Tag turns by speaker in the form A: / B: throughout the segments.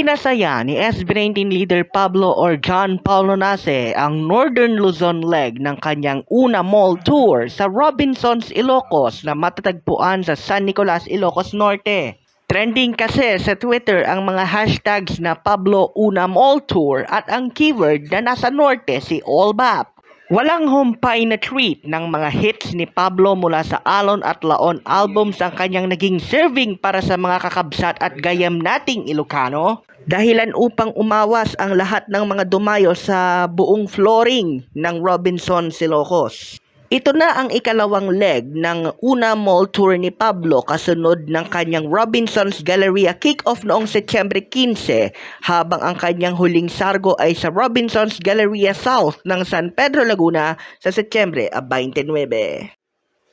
A: Ipinasaya ni SB19 leader Pablo or John Paulo Nase ang Northern Luzon leg ng kanyang una mall tour sa Robinsons Ilocos na matatagpuan sa San Nicolas, Ilocos Norte. Trending kasi sa Twitter ang mga hashtags na Pablo Una Mall Tour at ang keyword na nasa norte si Allbap. Walang humpay na treat ng mga hits ni Pablo mula sa Alon at Laon albums ang kanyang naging serving para sa mga kakabsat at gayam nating Ilocano. Dahilan upang umawas ang lahat ng mga dumayo sa buong flooring ng Robinson Silocos. Ito na ang ikalawang leg ng una mall tour ni Pablo kasunod ng kanyang Robinson's Galleria kick-off noong Setyembre 15 habang ang kanyang huling sargo ay sa Robinson's Galleria South ng San Pedro Laguna sa Setyembre 29.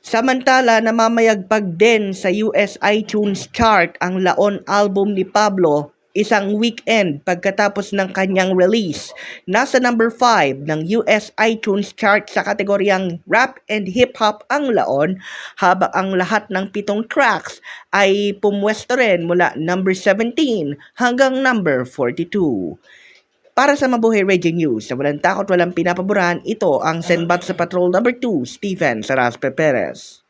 A: Samantala, namamayagpag din sa US iTunes chart ang Laon album ni Pablo isang weekend pagkatapos ng kanyang release. Nasa number 5 ng US iTunes chart sa kategoryang rap and hip-hop ang Laon habang ang lahat ng pitong tracks ay pumwesto rin mula number 17 hanggang number 42. Para sa Mabuhay Radio News, sa walang takot walang pinapaboran, ito ang Senbat sa Patrol number 2, Stephen Saraspe Perez.